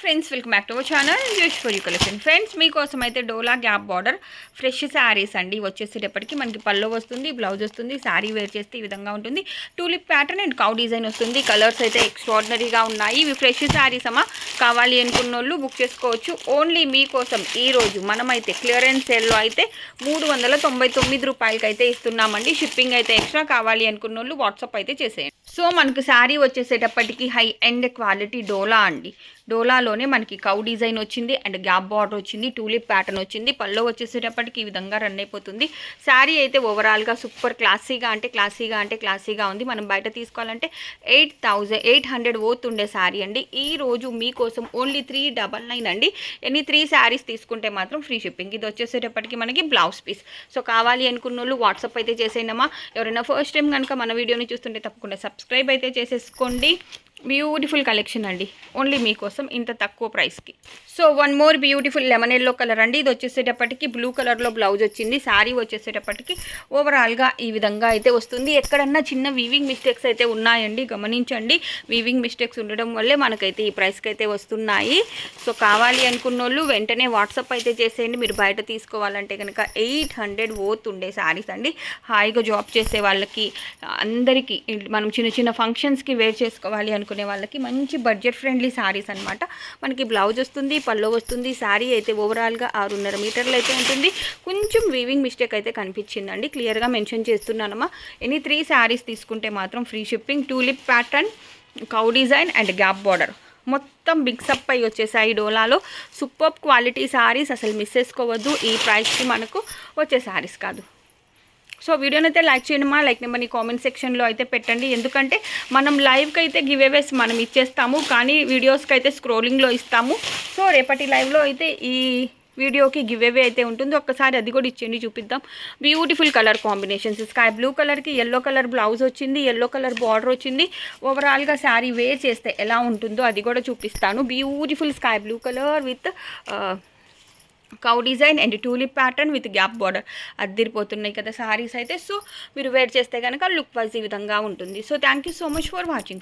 Friends welcome back to our channel use for you collection friends మీకోసం అయితే dola gap border fresh saris అండి. వచ్చేసేటప్పటికి మనకి పల్లో వస్తుంది బ్లౌజ్ వస్తుంది శారీ వేర్ చేస్తే ఈ విధంగా ఉంటుంది. Tulip pattern and cow design వస్తుంది. కలర్స్ అయితే ఎక్స్ట్రాడినరీగా ఉన్నాయి. ఇవి ఫ్రెష్ శారీస్ అమ్మా. కావాలి అనుకున్న వాళ్ళు బుక్ చేసుకోవచ్చు. ఓన్లీ మీకోసం ఈ రోజు మనమైతే క్లియరెన్స్ సేల్లో అయితే మూడు వందల తొంభై తొమ్మిది రూపాయలకి అయితే ఇస్తున్నామండి. షిప్పింగ్ అయితే ఎక్స్ట్రా కావాలి అనుకున్న వాళ్ళు వాట్సాప్ అయితే చేసేయండి. సో మనకు శారీ వచ్చేసేటప్పటికి హై ఎండ్ క్వాలిటీ డోలా అండి. డోలాలోనే మనకి కౌ డిజైన్ వచ్చింది అండ్ గ్యాప్ బార్డర్ వచ్చింది టూలిప్ ప్యాటర్న్ వచ్చింది. పల్లో వచ్చేసేటప్పటికి ఈ విధంగా రన్ అయిపోతుంది. శారీ అయితే ఓవరాల్గా సూపర్ క్లాసీగా అంటే క్లాసీగా అంటే క్లాసీగా ఉంది. మనం బయట తీసుకోవాలంటే eight thousand eight hundred worth ఉండే శారీ అండి. ఈ రోజు మీకోసం ఓన్లీ త్రీ డబల్ నైన్ అండి. ఎన్ని త్రీ శారీస్ తీసుకుంటే మాత్రం ఫ్రీ షిప్పింగ్ ఇది వచ్చేసేటప్పటికి మనకి బ్లౌజ్ పీస్ సో కావాలి అనుకున్న వాళ్ళు వాట్సాప్ అయితే చేసేయండమ్మా. ఎవరైనా ఫస్ట్ టైం కనుక మన వీడియోని చూస్తుంటే తప్పకుండా సబ్స్క్రైబ్ అయితే చేసేసుకోండి. బ్యూటిఫుల్ కలెక్షన్ అండి. ఓన్లీ మీకోసం ఇంత తక్కువ ప్రైస్కి. So one more beautiful lemon yellow colour అండి. ఇది వచ్చేసేటప్పటికి బ్లూ కలర్లో బ్లౌజ్ వచ్చింది. శారీ వచ్చేసేటప్పటికి ఓవరాల్గా ఈ విధంగా అయితే వస్తుంది. ఎక్కడన్నా చిన్న వీవింగ్ మిస్టేక్స్ అయితే ఉన్నాయండి. గమనించండి. వీవింగ్ మిస్టేక్స్ ఉండడం వల్లే మనకైతే ఈ ప్రైస్కి అయితే వస్తున్నాయి. సో కావాలి అనుకున్న వాళ్ళు వెంటనే వాట్సాప్ అయితే చేసేయండి. మీరు బయట తీసుకోవాలంటే కనుక ఎయిట్ హండ్రెడ్ ఓత్ ఉండే శారీస్ అండి. హాయిగా జాబ్ చేసే వాళ్ళకి అందరికీ మనం చిన్న చిన్న ఫంక్షన్స్కి వేర్ చేసుకోవాలి అనుకునే వాళ్ళకి మంచి బడ్జెట్ ఫ్రెండ్లీ శారీస్ అనమాట మనకి బ్లౌజ్ వస్తుంది పల్లో వస్తుంది శారీ అయితే ఓవరాల్గా ఆరున్నర మీటర్లు అయితే ఉంటుంది. కొంచెం వీవింగ్ మిస్టేక్ అయితే కనిపించిందండి. క్లియర్గా మెన్షన్ చేస్తున్నానమ్మా. ఎనీ త్రీ శారీస్ తీసుకుంటే మాత్రం free shipping tulip pattern cow design and gap border మొత్తం బిగ్సప్ అయి వచ్చేసాయి డోలాలో. సూపర్ క్వాలిటీ శారీస్ అసలు మిస్ చేసుకోవద్దు. ఈ ప్రైస్కి మనకు వచ్చే శారీస్ కాదు. సో వీడియోని అయితే లైక్ చేయండి మా లైక్ నెంబర్ని కామెంట్ సెక్షన్లో అయితే పెట్టండి. ఎందుకంటే మనం లైవ్కి అయితే గివ్ అవేస్ మనం ఇచ్చేస్తాము కానీ వీడియోస్కి అయితే స్క్రోలింగ్లో ఇస్తాము. సో రేపటి లైవ్లో అయితే ఈ వీడియోకి గివ్ అవే అయితే ఉంటుంది. ఒక్కసారి అది కూడా ఇచ్చేయండి చూపిద్దాం. Beautiful colour combinations. Sky blue కలర్కి ఎల్లో కలర్ బ్లౌజ్ వచ్చింది ఎల్లో కలర్ బార్డర్ వచ్చింది. ఓవరాల్గా శారీ వేర్ చేస్తే ఎలా ఉంటుందో అది కూడా చూపిస్తాను. Beautiful sky blue colour with cow design and tulip pattern with gap border అద్దరిపోతున్నాయి కదా సారీస్ అయితే. సో మీరు వేర్ చేస్తే కనుక లుక్ వైజ్ ఈ విధంగా ఉంటుంది. So thank you so much for watching